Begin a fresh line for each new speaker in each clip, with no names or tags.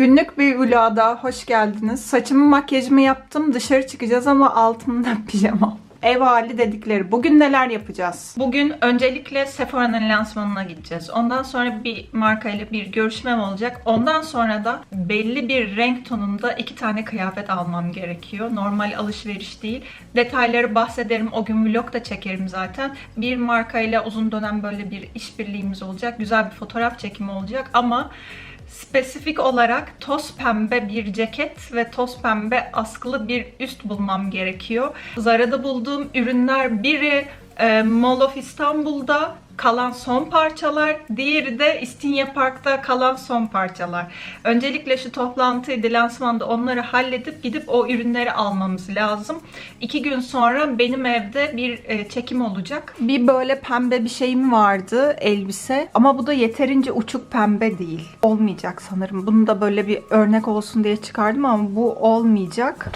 Günlük bir vloga hoş geldiniz. Saçımı makyajımı yaptım. Dışarı çıkacağız ama altımda pijama. Ev hali dedikleri. Bugün neler yapacağız? Bugün öncelikle Sephora'nın lansmanına gideceğiz. Ondan sonra bir markayla bir görüşmem olacak. Ondan sonra da belli bir renk tonunda iki tane kıyafet almam gerekiyor. Normal alışveriş değil. Detayları bahsederim. O gün vlog da çekerim zaten. Bir markayla uzun dönem böyle bir işbirliğimiz olacak. Güzel bir fotoğraf çekimi olacak ama spesifik olarak toz pembe bir ceket ve toz pembe askılı bir üst bulmam gerekiyor. Zara'da bulduğum ürünler biri e, Mall of İstanbul'da kalan son parçalar, diğeri de İstinye Park'ta kalan son parçalar. Öncelikle şu toplantıydı, lansmanda onları halledip gidip o ürünleri almamız lazım. İki gün sonra benim evde bir e, çekim olacak. Bir böyle pembe bir şeyim vardı, elbise. Ama bu da yeterince uçuk pembe değil. Olmayacak sanırım. Bunu da böyle bir örnek olsun diye çıkardım ama bu olmayacak.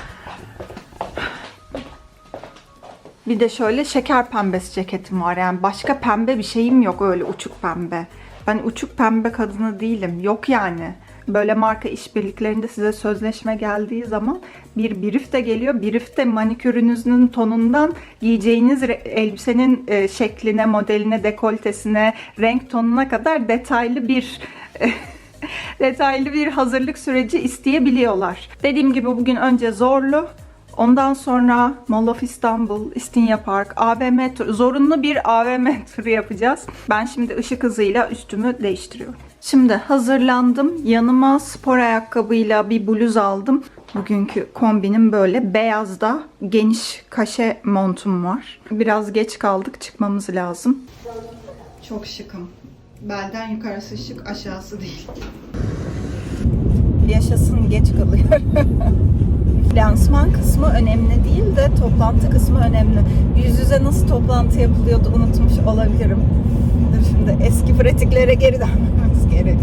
Bir de şöyle şeker pembesi ceketim var. Yani başka pembe bir şeyim yok öyle uçuk pembe. Ben uçuk pembe kadını değilim. Yok yani. Böyle marka işbirliklerinde size sözleşme geldiği zaman bir brief de geliyor. Brief de manikürünüzün tonundan giyeceğiniz elbisenin e, şekline, modeline, dekoltesine, renk tonuna kadar detaylı bir detaylı bir hazırlık süreci isteyebiliyorlar. Dediğim gibi bugün önce zorlu, Ondan sonra Mall of İstanbul, İstinye Park, AVM turu, zorunlu bir AVM turu yapacağız. Ben şimdi ışık hızıyla üstümü değiştiriyorum. Şimdi hazırlandım. Yanıma spor ayakkabıyla bir bluz aldım. Bugünkü kombinim böyle. Beyazda geniş kaşe montum var. Biraz geç kaldık. Çıkmamız lazım. Çok şıkım. Belden yukarısı şık, aşağısı değil. Yaşasın geç kalıyor. lansman kısmı önemli değil de toplantı kısmı önemli. Yüz yüze nasıl toplantı yapılıyordu unutmuş olabilirim. Dur şimdi eski pratiklere geri dönmemiz gerek.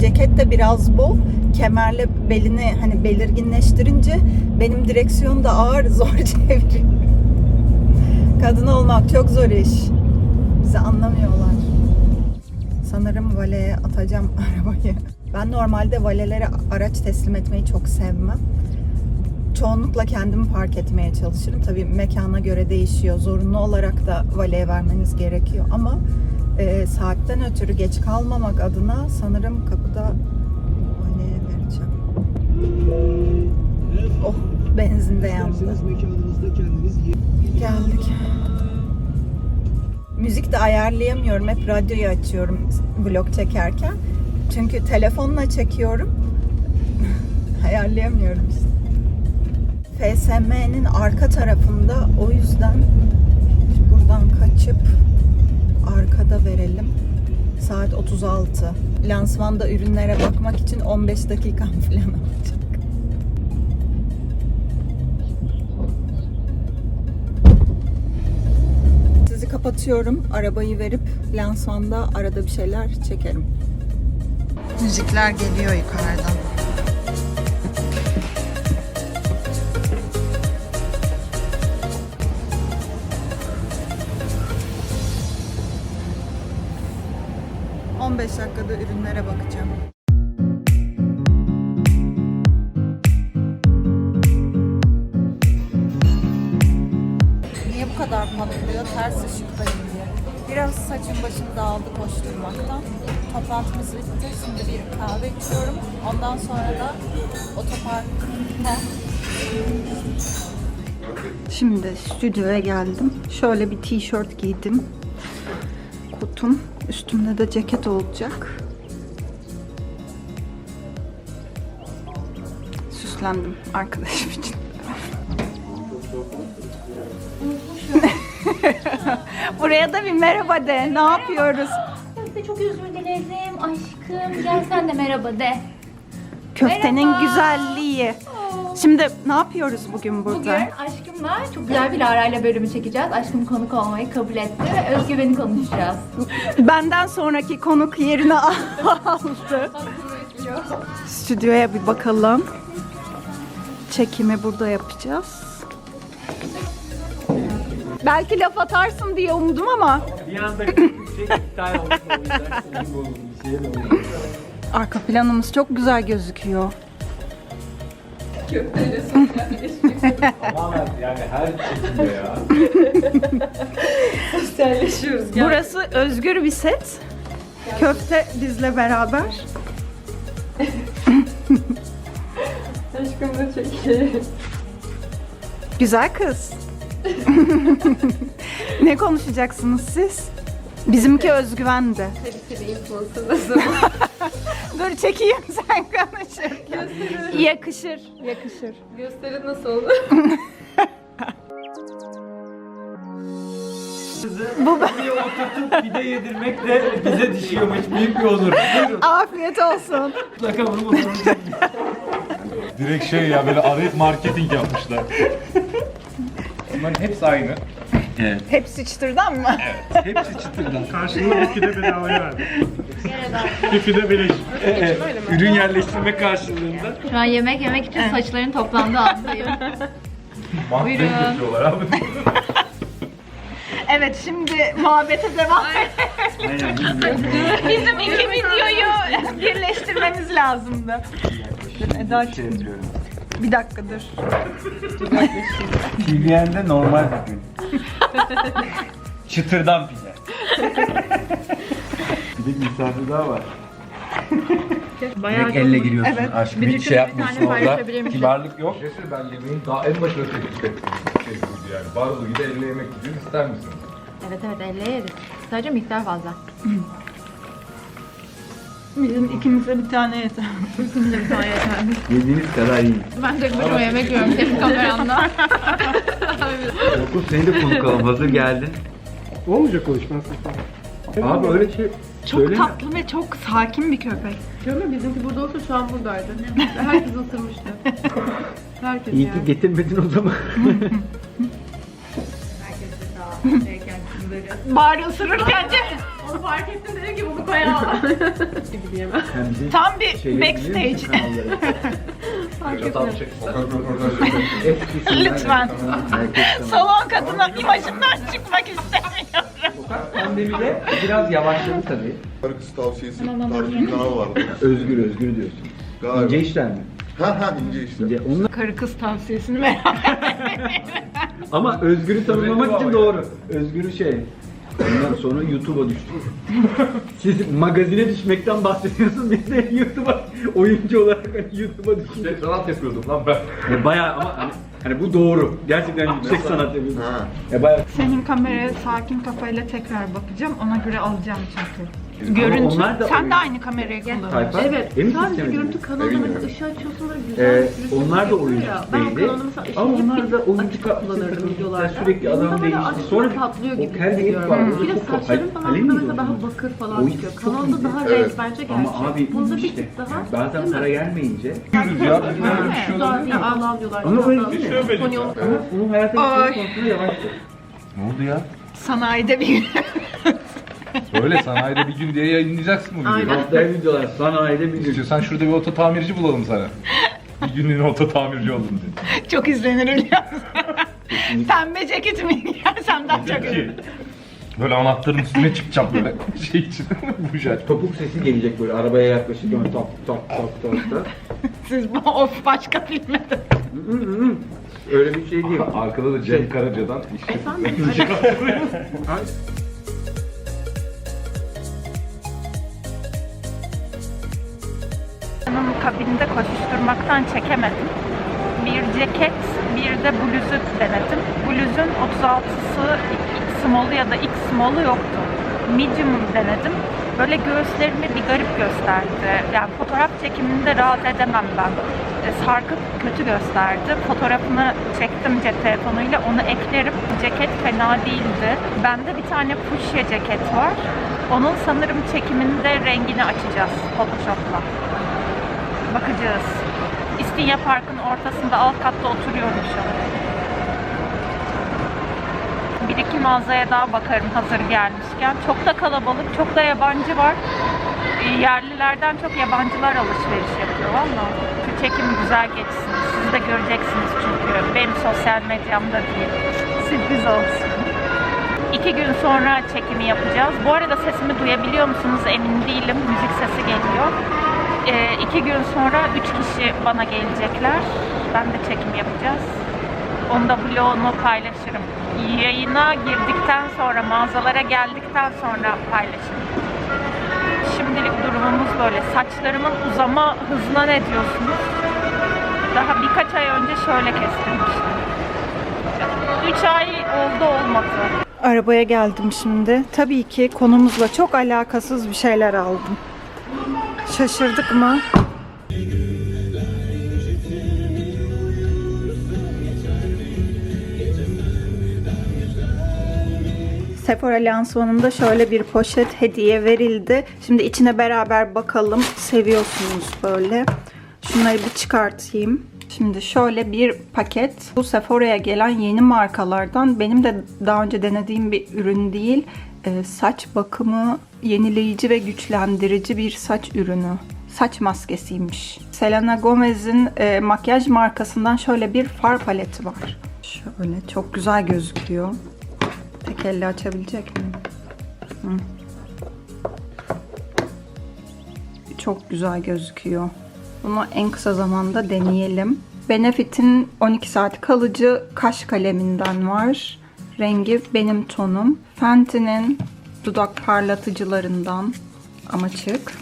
Ceket de biraz bol. Kemerle belini hani belirginleştirince benim direksiyon da ağır zor çeviriyor. Kadın olmak çok zor iş. Bizi anlamıyorlar. Sanırım valeye atacağım arabayı. Ben normalde valelere araç teslim etmeyi çok sevmem çoğunlukla kendimi park etmeye çalışırım. Tabii mekana göre değişiyor. Zorunlu olarak da valeye vermeniz gerekiyor ama e, saatten ötürü geç kalmamak adına sanırım kapıda valeye vereceğim. Oh benzin de yandı. Geldik. Müzik de ayarlayamıyorum. Hep radyoyu açıyorum vlog çekerken. Çünkü telefonla çekiyorum. ayarlayamıyorum işte. FSM'nin arka tarafında o yüzden buradan kaçıp arkada verelim. Saat 36. Lansmanda ürünlere bakmak için 15 dakikam falan olacak. Sizi kapatıyorum. Arabayı verip lansmanda arada bir şeyler çekerim. Müzikler geliyor yukarıdan. ...15 dakikada ürünlere bakacağım. Niye bu kadar patlıyor? Ters ışıktayım diye. Biraz saçım başım dağıldı koşturmaktan. Toplantımız bitti. Şimdi bir kahve içiyorum. Ondan sonra da otoparkta Şimdi stüdyoya geldim. Şöyle bir tişört giydim. Kotum. Üstümde de ceket olacak. Süslendim arkadaşım için. Buraya da bir merhaba de. Ne yapıyoruz?
Köfte çok özür dilerim aşkım. Gel sen de merhaba de.
Köftenin
Merhaba.
güzelliği. Şimdi ne yapıyoruz bugün burada?
Bugün aşkımla çok güzel bir arayla bölümü çekeceğiz. Aşkım konuk olmayı kabul etti ve özgüveni konuşacağız.
Benden sonraki konuk yerini aldı. Stüdyoya bir bakalım. Çekimi burada yapacağız. Belki laf atarsın diye umdum ama
Bir anda şey iptal oldu.
Arka planımız çok güzel gözüküyor.
Tamamen yani her çekimde ya.
Burası özgür bir set. Köfte bizle beraber.
Aşkım da çekiyor.
Güzel kız. ne konuşacaksınız siz? Bizimki özgüvendi.
Tabii ki de influencer?
Dur çekeyim sen konuşurken. Yakışır, yakışır.
Gösteri nasıl oldu?
Bu
Bir oturtup pide yedirmek de bize düşüyormuş. Büyük bir onur. Buyurun.
afiyet olsun.
Mutlaka bunu bulunacak.
Direkt şey ya böyle arayıp marketing yapmışlar. Bunların hepsi aynı. Evet.
Hepsi çıtırdan mı?
Hepsi çıtırdan.
Karşılığında iki de bedavaya verdim. İki de beleş.
Ürün yerleştirme karşılığında.
Şu an yemek yemek için saçların toplandığı andayım.
Mahvet yapıyorlar abi.
Evet şimdi muhabbete devam Bizim iki videoyu birleştirmemiz lazımdı. Eda bir dakika dur.
TVN'de normal bir gün. Çıtırdan pide.
Bir de misafir daha var.
Direkt elle giriyorsun
Evet.
aşkım. Hiç şey yapmıyorsun orada. Kibarlık yok.
Bir şey ben yemeğin daha en başına teklif ettim. Şey buydu yani. Barzo gibi elle yemek gidiyor ister misin?
evet evet elle yeriz. Sadece miktar fazla.
Bizim ikimize bir tane yeter.
Yediğiniz kadar yiyin.
Ben tek başıma yemek yiyorum senin kameranda.
Okul seni de konuk alalım. Hazır geldin.
Olmayacak o iş ben sana.
Abi öyle şey
Çok
söyleme.
tatlı ve çok sakin bir köpek.
Ya bizimki burada olsa şu an buradaydı. Herkes ısırmıştı. Herkes
İyi ki
yani.
getirmedin o zaman.
Bari ısırırken de
Onu fark ettim dedim ki bunu koyalım. gibi diyemem.
Yani bizim
tam bir
şeyleri biliyor
backstage.
kanalları?
Fark.
Eskisinden
Lütfen.
herkes.
Salon kadına imajından çıkmak istemiyorum.
Pandemide biraz yavaşladı tabii.
Karı kız tavsiyesi tarzı bir kanal vardı.
Özgür özgür diyorsun.
Galiba.
İnce işler mi?
Ha ha ince işte.
İnce. Onlar...
Karı kız tavsiyesini merak
Ama Özgür'ü tanımlamak için doğru. Özgür'ü şey. Ondan sonra YouTube'a düştük. Siz magazine düşmekten bahsediyorsunuz. Biz de YouTube'a oyuncu olarak hani YouTube'a düştük.
İşte sanat yapıyordum lan ben.
E, bayağı ama hani, hani bu doğru. Gerçekten yüksek sanat yapıyorsun.
Ha.
E, bayağı.
Senin kameraya sakin kafayla tekrar bakacağım. Ona göre alacağım çünkü. Görüntü.
onlar da
Sen
oyun-
de aynı kamerayı kullanıyorsun.
Tayfa.
Evet.
Emin
Sadece
misin
görüntü kanalında
Eminim.
mesela ışığı açıyorsun böyle güzel.
Ee,
bir sürü
onlar da
yapıyor
oyuncu
ya. Ben o
değildi.
kanalda mesela ışığı
Ama
hep
onlar da
bir
oyuncu
açık kullanırdım videolarda.
Sürekli
Bunda
adam
böyle
değişti.
aşırı
Sonra
patlıyor
o
gibi
kendi
hissediyorum.
var.
ben.
Orada
Bir de
çok
saçların falan
kalem mi
mesela daha bakır falan
O
çıkıyor.
çok
Kanalda daha
Evet.
renk bence gerçek.
Ama abi
Bunda bir
işte
tık daha.
bazen
değil mi?
para gelmeyince
ya. Bir şey.
Güzel ya Allah diyorlar.
Ama öyle
Hatta
değil mi?
Şöyle
Tony
ama onun hayata
Ay.
geçirme konusunda yavaştı.
Ne oldu ya?
Sanayide bir
Böyle sanayide bir gün diye yayınlayacaksın bu videoyu.
Haftaya videolar sanayide bir gün.
İstiyorsan şurada bir oto tamirci bulalım sana. Bir günlüğüne oto tamirci oldun diye.
çok izlenir musun? Pembe ceketimi giyersem daha çok izlenir.
Böyle anahtarın üstüne çıkacağım böyle şey için. Bu jet.
Topuk sesi gelecek böyle arabaya yaklaşırken tak tak tak tak tak.
Siz bu of başka filmde.
Hı hı hı. Öyle bir şey değil.
Arkada da Cem Karaca'dan işte.
Efendim?
Onun kabinde koşuşturmaktan çekemedim. Bir ceket, bir de bluzu denedim. Bluzun 36'sı small'u ya da X small'u yoktu. Medium denedim. Böyle göğüslerimi bir garip gösterdi. Yani fotoğraf çekiminde rahat edemem ben. E, Sarkıp kötü gösterdi. Fotoğrafını çektim cep telefonuyla. Onu eklerim. Ceket fena değildi. Bende bir tane fuchsia ceket var. Onun sanırım çekiminde rengini açacağız Photoshop'la. Bakacağız. İstinye Park'ın ortasında alt katta oturuyorum şu an. Bir iki mağazaya daha bakarım hazır gelmişken. Çok da kalabalık, çok da yabancı var. E, Yerlilerden çok yabancılar alışveriş yapıyor valla. Şu çekim güzel geçsin. Siz de göreceksiniz çünkü. Benim sosyal medyamda değil. Sürpriz olsun. İki gün sonra çekimi yapacağız. Bu arada sesimi duyabiliyor musunuz emin değilim. Müzik sesi geliyor. Ee, iki gün sonra üç kişi bana gelecekler. Ben de çekim yapacağız. Onu da vlogunu paylaşırım. Yayına girdikten sonra, mağazalara geldikten sonra paylaşırım. Şimdilik durumumuz böyle. Saçlarımın uzama hızına ne diyorsunuz? Daha birkaç ay önce şöyle kestirmiştim. 3 ay oldu olmadı. Arabaya geldim şimdi. Tabii ki konumuzla çok alakasız bir şeyler aldım. Şaşırdık mı? Sephora lansmanında şöyle bir poşet hediye verildi. Şimdi içine beraber bakalım. Seviyorsunuz böyle. Şunları bir çıkartayım. Şimdi şöyle bir paket. Bu Sephora'ya gelen yeni markalardan benim de daha önce denediğim bir ürün değil. Ee, saç bakımı yenileyici ve güçlendirici bir saç ürünü. Saç maskesiymiş. Selena Gomez'in e, makyaj markasından şöyle bir far paleti var. Şöyle çok güzel gözüküyor. Tek elle açabilecek miyim? Hı. Çok güzel gözüküyor. Bunu en kısa zamanda deneyelim. Benefit'in 12 saat kalıcı kaş kaleminden var. Rengi benim tonum. Fenty'nin dudak parlatıcılarından ama açık.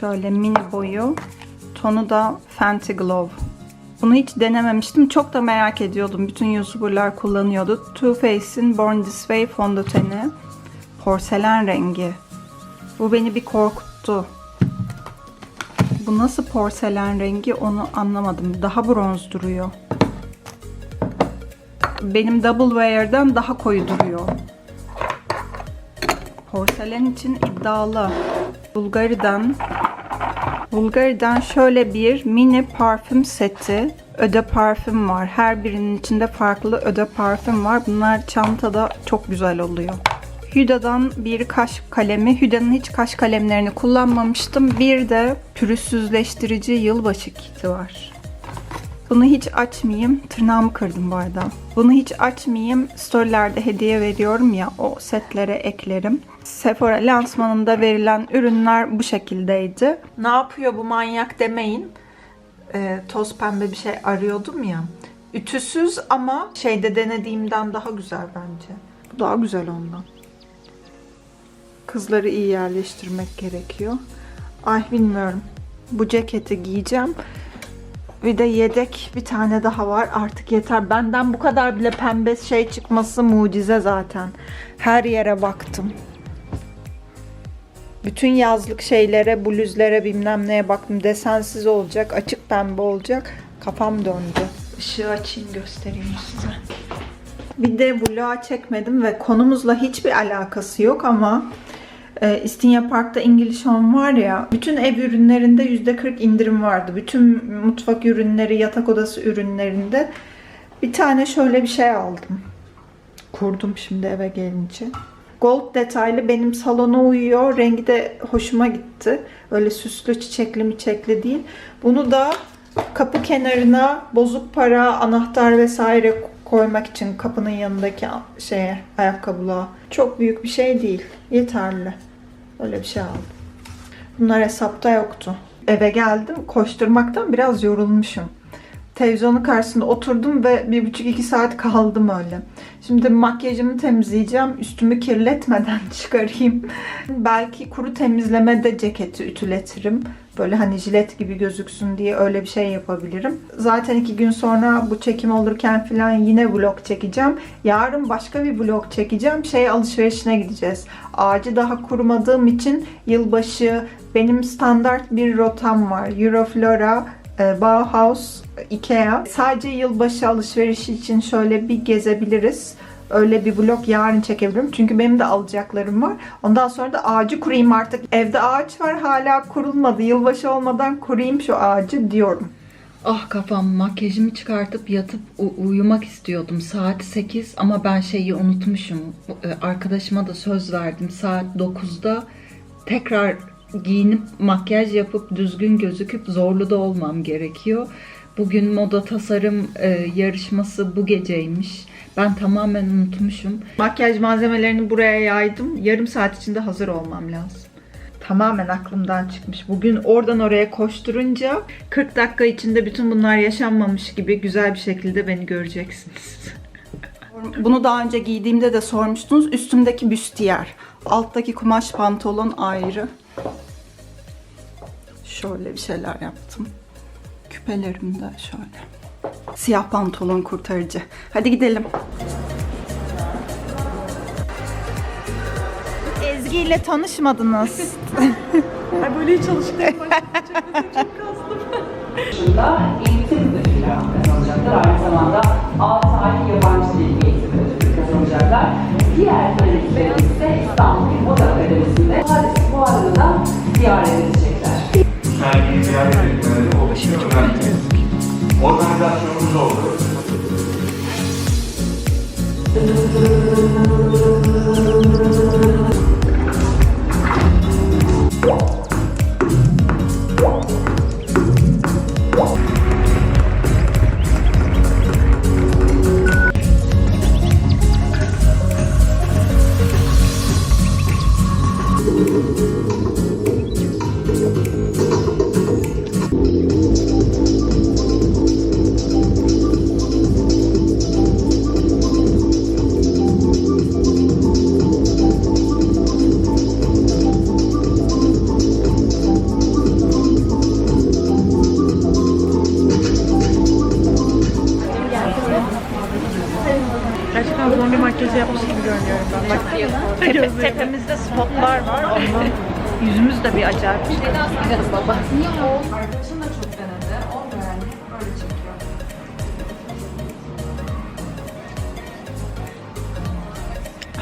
Şöyle mini boyu. Tonu da Fenty Glow. Bunu hiç denememiştim. Çok da merak ediyordum. Bütün YouTuber'lar kullanıyordu. Too Faced'in Born This Way fondöteni. Porselen rengi. Bu beni bir korkuttu. Bu nasıl porselen rengi onu anlamadım. Daha bronz duruyor. Benim Double Wear'den daha koyu duruyor. Porselen için iddialı. Bulgari'den Bulgari'den şöyle bir mini parfüm seti. Öde parfüm var. Her birinin içinde farklı öde parfüm var. Bunlar çantada çok güzel oluyor. Hüda'dan bir kaş kalemi. Hüda'nın hiç kaş kalemlerini kullanmamıştım. Bir de pürüzsüzleştirici yılbaşı kiti var. Bunu hiç açmayayım. Tırnağımı kırdım bu arada. Bunu hiç açmayayım. Storylerde hediye veriyorum ya o setlere eklerim. Sephora lansmanında verilen ürünler bu şekildeydi. Ne yapıyor bu manyak demeyin. Ee, toz pembe bir şey arıyordum ya. Ütüsüz ama şeyde denediğimden daha güzel bence. Bu daha güzel ondan. Kızları iyi yerleştirmek gerekiyor. Ay bilmiyorum. Bu ceketi giyeceğim. Bir de yedek bir tane daha var. Artık yeter. Benden bu kadar bile pembe şey çıkması mucize zaten. Her yere baktım. Bütün yazlık şeylere, bluzlere bilmem neye baktım. Desensiz olacak, açık pembe olacak. Kafam döndü. Işığı açayım göstereyim size. Bir de vlog çekmedim ve konumuzla hiçbir alakası yok ama e, İstinye Park'ta English Home var ya bütün ev ürünlerinde %40 indirim vardı. Bütün mutfak ürünleri, yatak odası ürünlerinde bir tane şöyle bir şey aldım. Kurdum şimdi eve gelince. Gold detaylı benim salona uyuyor. Rengi de hoşuma gitti. Öyle süslü çiçekli miçekli değil. Bunu da kapı kenarına bozuk para, anahtar vesaire koymak için kapının yanındaki şeye, ayakkabılığa. Çok büyük bir şey değil. Yeterli. Öyle bir şey aldım. Bunlar hesapta yoktu. Eve geldim. Koşturmaktan biraz yorulmuşum. Televizyonun karşısında oturdum ve bir buçuk iki saat kaldım öyle. Şimdi makyajımı temizleyeceğim. Üstümü kirletmeden çıkarayım. Belki kuru temizleme de ceketi ütületirim. Böyle hani jilet gibi gözüksün diye öyle bir şey yapabilirim. Zaten iki gün sonra bu çekim olurken falan yine vlog çekeceğim. Yarın başka bir vlog çekeceğim. Şey alışverişine gideceğiz. Ağacı daha kurumadığım için yılbaşı benim standart bir rotam var. Euroflora, Bauhaus, Ikea. Sadece yılbaşı alışverişi için şöyle bir gezebiliriz. Öyle bir vlog yarın çekebilirim. Çünkü benim de alacaklarım var. Ondan sonra da ağacı kurayım artık. Evde ağaç var hala kurulmadı. Yılbaşı olmadan kurayım şu ağacı diyorum. Ah kafam makyajımı çıkartıp yatıp uyumak istiyordum. Saat 8 ama ben şeyi unutmuşum. Ee, Arkadaşıma da söz verdim. Saat 9'da tekrar giyinip makyaj yapıp düzgün gözüküp zorlu da olmam gerekiyor. Bugün moda tasarım e, yarışması bu geceymiş. Ben tamamen unutmuşum. Makyaj malzemelerini buraya yaydım. Yarım saat içinde hazır olmam lazım. Tamamen aklımdan çıkmış. Bugün oradan oraya koşturunca 40 dakika içinde bütün bunlar yaşanmamış gibi güzel bir şekilde beni göreceksiniz. Bunu daha önce giydiğimde de sormuştunuz. Üstümdeki büstiyer. Alttaki kumaş pantolon ayrı. Şöyle bir şeyler yaptım. Küpelerim de şöyle. Siyah pantolon kurtarıcı. Hadi gidelim. Ezgi ile tanışmadınız.
dışında eğitim ödülü kazanacaklar. Aynı zamanda 6 ay yabancı dil eğitimi kazanacaklar. Diğer öğrencilerimiz ise İstanbul Moda Akademisi'nde bu arada da ziyaret edecekler.
Sergiyi ziyaret etmeleri oldukça önemli. Organizasyonumuz oldu.
Gerçekten
yüzümüz de bir acayip.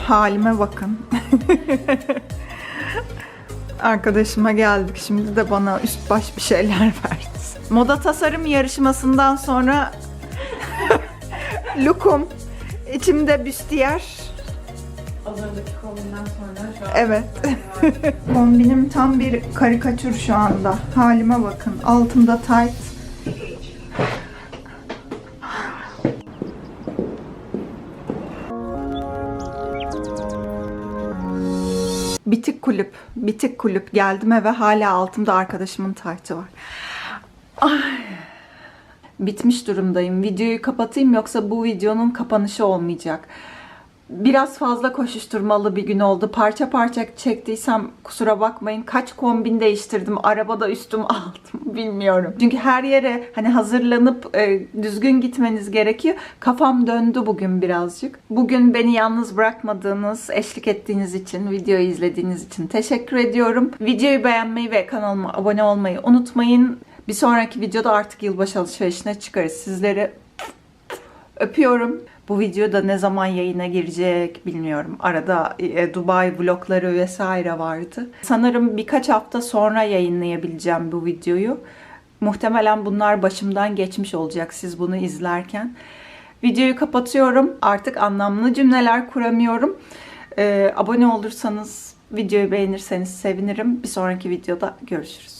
Halime bakın. Arkadaşıma geldik. Şimdi de bana üst baş bir şeyler verdi. Moda tasarım yarışmasından sonra lookum, içimde büstiyer. Evet. Kombinim tam bir karikatür şu anda. Halime bakın. Altımda tight. Bitik kulüp, bitik kulüp geldim eve hala altımda arkadaşımın taytı var. Ay. Bitmiş durumdayım. Videoyu kapatayım yoksa bu videonun kapanışı olmayacak. Biraz fazla koşuşturmalı bir gün oldu. Parça parça çektiysem kusura bakmayın. Kaç kombin değiştirdim. Arabada üstüm altım bilmiyorum. Çünkü her yere hani hazırlanıp e, düzgün gitmeniz gerekiyor. Kafam döndü bugün birazcık. Bugün beni yalnız bırakmadığınız, eşlik ettiğiniz için, videoyu izlediğiniz için teşekkür ediyorum. Videoyu beğenmeyi ve kanalıma abone olmayı unutmayın. Bir sonraki videoda artık yılbaşı alışverişine çıkarız. Sizleri Öpüyorum. Bu video da ne zaman yayına girecek bilmiyorum. Arada e, Dubai vlogları vesaire vardı. Sanırım birkaç hafta sonra yayınlayabileceğim bu videoyu. Muhtemelen bunlar başımdan geçmiş olacak siz bunu izlerken. Videoyu kapatıyorum. Artık anlamlı cümleler kuramıyorum. Ee, abone olursanız, videoyu beğenirseniz sevinirim. Bir sonraki videoda görüşürüz.